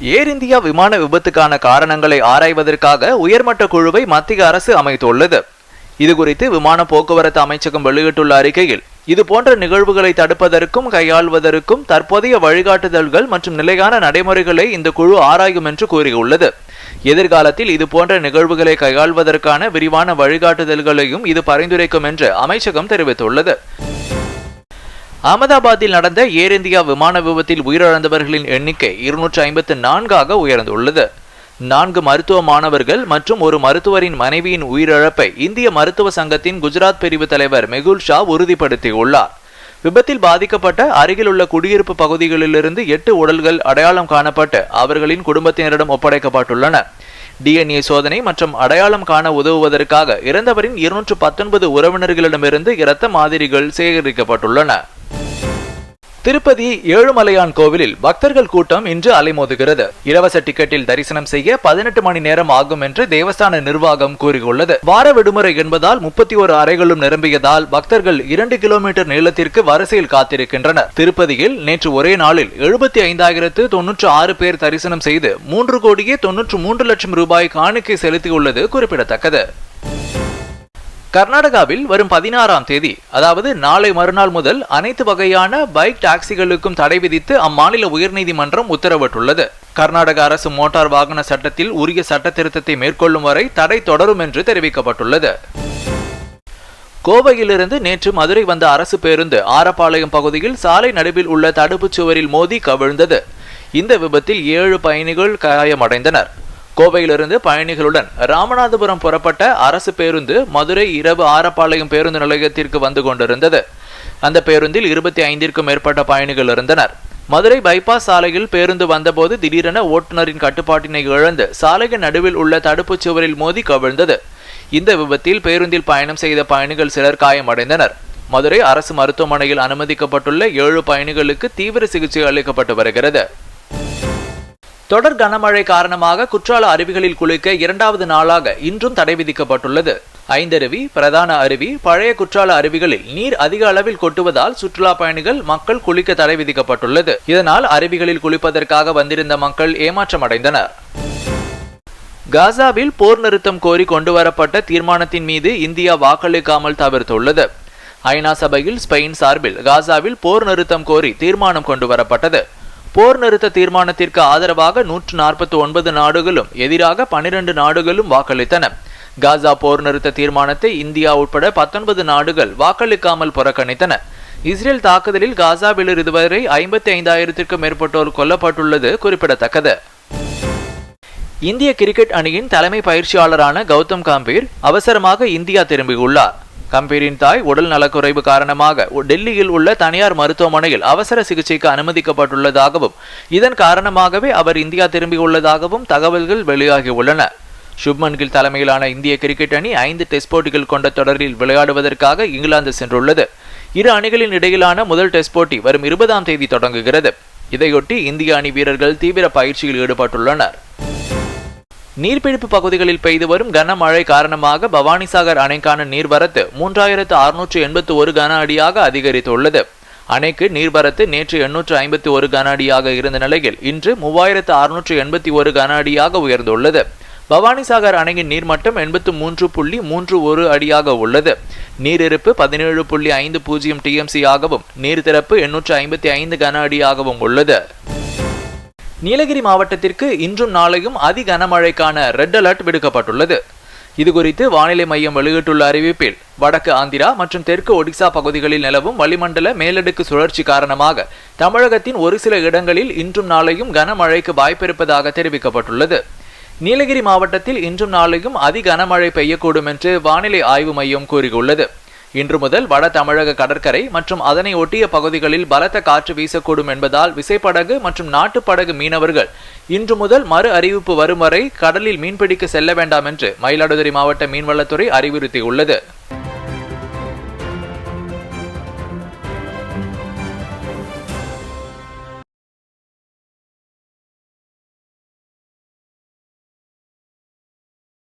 ஏர் India விமான விபத்துக்கான காரணங்களை ஆராய்வதற்காக உயர்மட்ட குழுவை மத்திய அரசு அமைத்துள்ளது. இதுகுறித்து விமான போக்குவரத்து அமைச்சகம் வெளியிட்டுள்ள அறிக்கையில் இது போன்ற நிகழ்வுகளை தடுப்பதற்கும் கையாள்வதற்கும் தற்போதைய வழிகாட்டுதல்கள் மற்றும் நிலையான நடைமுறைகளை இந்த குழு ஆராயும் என்று கூறியுள்ளது. எதிர்காலத்தில் இது போன்ற நிகழ்வுகளை கையாள்வதற்கான விரிவான வழிகாட்டுதல்களையும் இது பரிந்துரைக்கும் என்று அமைச்சகம் தெரிவித்துள்ளது. அகமதாபாத்தில் நடந்த ஏர் இந்தியா விமான விபத்தில் உயிரிழந்தவர்களின் எண்ணிக்கை இருநூற்றி ஐம்பத்து நான்காக உயர்ந்துள்ளது. நான்கு மருத்துவ மாணவர்கள் மற்றும் ஒரு மருத்துவரின் மனைவியின் உயிரிழப்பை இந்திய மருத்துவ சங்கத்தின் குஜராத் பிரிவு தலைவர் மெகுல் ஷா உறுதிப்படுத்தியுள்ளார். விபத்தில் பாதிக்கப்பட்ட அருகிலுள்ள குடியிருப்பு பகுதிகளிலிருந்து எட்டு உடல்கள் அடையாளம் காணப்பட்டு அவர்களின் குடும்பத்தினரிடம் ஒப்படைக்கப்பட்டுள்ளன. டிஎன்ஏ சோதனை மற்றும் அடையாளம் காண உதவுவதற்காக இறந்தவரின் இருநூற்று பத்தொன்பது உறவினர்களிடமிருந்து இரத்த மாதிரிகள் சேகரிக்கப்பட்டுள்ளன. திருப்பதி ஏழுமலையான் கோவிலில் பக்தர்கள் கூட்டம் இன்று அலைமோதுகிறது. இலவச டிக்கெட்டில் தரிசனம் செய்ய பதினெட்டு மணி நேரம் ஆகும் என்று தேவஸ்தான நிர்வாகம் கூறியுள்ளது. வார விடுமுறை என்பதால் முப்பத்தி ஒரு அறைகளும் நிரம்பியதால் பக்தர்கள் இரண்டு கிலோமீட்டர் நீளத்திற்கு வரிசையில் காத்திருக்கின்றனர். திருப்பதியில் நேற்று ஒரே நாளில் எழுபத்தி ஐந்தாயிரத்து தொன்னூற்று ஆறு பேர் தரிசனம் செய்து மூன்று கோடியே தொன்னூற்று மூன்று லட்சம் ரூபாய் காணிக்கை செலுத்தியுள்ளது குறிப்பிடத்தக்கது. கர்நாடகாவில் வரும் பதினாறாம் தேதி அதாவது நாளை மறுநாள் முதல் அனைத்து வகையான பைக் டாக்ஸிகளுக்கும் தடை விதித்து அம்மாநில உயர்நீதிமன்றம் உத்தரவிட்டுள்ளது. கர்நாடக அரசு மோட்டார் வாகன சட்டத்தில் உரிய சட்ட திருத்தத்தை மேற்கொள்ளும் வரை தடை தொடரும் என்று தெரிவிக்கப்பட்டுள்ளது. கோவையிலிருந்து நேற்று மதுரை வந்த அரசு பேருந்து ஆரப்பாளையம் பகுதியில் சாலை நடுவில் உள்ள தடுப்புச் சுவரில் மோதி கவிழ்ந்தது. இந்த விபத்தில் ஏழு பயணிகள் காயமடைந்தனர். கோவையிலிருந்து பயணிகளுடன் ராமநாதபுரம் புறப்பட்ட அரசு பேருந்து மதுரை இரவு ஆரப்பாளையம் பேருந்து நிலையத்திற்கு வந்து கொண்டிருந்தது. அந்த பேருந்தில் இருபத்தி ஐந்திற்கும் மேற்பட்ட பயணிகள் இருந்தனர். மதுரை பைபாஸ் சாலையில் பேருந்து வந்தபோது திடீரென ஓட்டுநரின் கட்டுப்பாட்டினை இழந்து சாலையின் நடுவில் உள்ள தடுப்புச் சுவரில் மோதி கவிழ்ந்தது. இந்த விபத்தில் பேருந்தில் பயணம் செய்த பயணிகள் சிலர் காயமடைந்தனர். மதுரை அரசு மருத்துவமனையில் அனுமதிக்கப்பட்டுள்ள ஏழு பயணிகளுக்கு தீவிர சிகிச்சை அளிக்கப்பட்டு வருகிறது. தொடர் கனமழை காரணமாக குற்றால அருவிகளில் குளிக்க இரண்டாவது நாளாக இன்றும் தடை விதிக்கப்பட்டுள்ளது. ஐந்தருவி பிரதான அருவி பழைய குற்றால அருவிகளில் நீர் அதிக அளவில் கொட்டுவதால் சுற்றுலா பயணிகள் மக்கள் குளிக்க தடை விதிக்கப்பட்டுள்ளது. இதனால் அருவிகளில் குளிப்பதற்காக வந்திருந்த மக்கள் ஏமாற்றமடைந்தனர். காசாவில் போர் நிறுத்தம் கோரி கொண்டுவரப்பட்ட தீர்மானத்தின் மீது இந்தியா வாக்களிக்காமல் தவிர்த்துள்ளது. ஐநா சபையில் ஸ்பெயின் சார்பில் காசாவில் போர் நிறுத்தம் கோரி தீர்மானம் கொண்டுவரப்பட்டது. போர் நிறுத்த தீர்மானத்திற்கு ஆதரவாக நூற்று நாற்பத்தி ஒன்பது நாடுகளும் எதிராக பனிரெண்டு நாடுகளும் வாக்களித்தன. காசா போர் நிறுத்த தீர்மானத்தை இந்தியா உட்பட பத்தொன்பது நாடுகள் வாக்களிக்காமல் புறக்கணித்தன. இஸ்ரேல் தாக்குதலில் காசாவில் இதுவரை ஐம்பத்தி ஐந்தாயிரத்திற்கும் மேற்பட்டோர் கொல்லப்பட்டுள்ளது குறிப்பிடத்தக்கது. இந்திய கிரிக்கெட் அணியின் தலைமை பயிற்சியாளரான கௌதம் காம்பீர் அவசரமாக இந்தியா திரும்பியுள்ளார். கம்பீரின் தாய் உடல் நலக்குறைவு காரணமாக டெல்லியில் உள்ள தனியார் மருத்துவமனையில் அவசர சிகிச்சைக்கு அனுமதிக்கப்பட்டுள்ளதாகவும் இதன் காரணமாகவே அவர் இந்தியா திரும்பியுள்ளதாகவும் தகவல்கள் வெளியாகியுள்ளன. சுப்மன் கில் தலைமையிலான இந்திய கிரிக்கெட் அணி ஐந்து டெஸ்ட் போட்டிகள் கொண்ட தொடரில் விளையாடுவதற்காக இங்கிலாந்து சென்றுள்ளது. இரு அணிகளின் இடையிலான முதல் டெஸ்ட் போட்டி வரும் இருபதாம் தேதி தொடங்குகிறது. இதையொட்டி இந்திய அணி வீரர்கள் தீவிர பயிற்சியில் ஈடுபட்டுள்ளனர். நீர்பிடிப்பு பகுதிகளில் பெய்து வரும் கனமழை காரணமாக பவானிசாகர் அணைக்கான நீர்வரத்து மூன்றாயிரத்து அறுநூற்று எண்பத்தி ஒரு கன அடியாக அதிகரித்துள்ளது. அணைக்கு நீர்வரத்து நேற்று எண்ணூற்று ஐம்பத்தி ஒரு கன அடியாக இருந்த நிலையில் இன்று மூவாயிரத்து அறுநூற்று எண்பத்தி ஒரு கன அடியாக உயர்ந்துள்ளது. பவானிசாகர் அணையின் நீர்மட்டம் எண்பத்து மூன்று புள்ளி மூன்று ஒரு அடியாக உள்ளது. நீரிருப்பு பதினேழு புள்ளி ஐந்து பூஜ்ஜியம் டிஎம்சி ஆகவும் நீர் திறப்பு எண்ணூற்று ஐம்பத்தி ஐந்து கன அடியாகவும் உள்ளது. நீலகிரி மாவட்டத்திற்கு இன்றும் நாளையும் அதி கனமழைக்கான ரெட் அலர்ட் விடுக்கப்பட்டுள்ளது. இதுகுறித்து வானிலை மையம் வெளியிட்டுள்ள அறிவிப்பில் வடக்கு ஆந்திரா மற்றும் தெற்கு ஒடிசா பகுதிகளில் நிலவும் வளிமண்டல மேலடுக்கு சுழற்சி காரணமாக தமிழகத்தின் ஒரு சில இடங்களில் இன்றும் நாளையும் கனமழைக்கு வாய்ப்பிருப்பதாக தெரிவிக்கப்பட்டுள்ளது. நீலகிரி மாவட்டத்தில் இன்றும் நாளையும் அதி கனமழை பெய்யக்கூடும் என்று வானிலை ஆய்வு மையம் கூறியுள்ளது. இன்று முதல் வட தமிழக கடற்கரை மற்றும் அதனை ஒட்டிய பகுதிகளில் பலத்த காற்று வீசக்கூடும் என்பதால் விசைப்படகு மற்றும் நாட்டுப்படகு மீனவர்கள் இன்று முதல் மறு அறிவிப்பு வரும் வரை கடலில் மீன்பிடிக்க செல்ல வேண்டாம் என்று மயிலாடுதுறை மாவட்ட மீன்வளத்துறை அறிவுறுத்தியுள்ளது.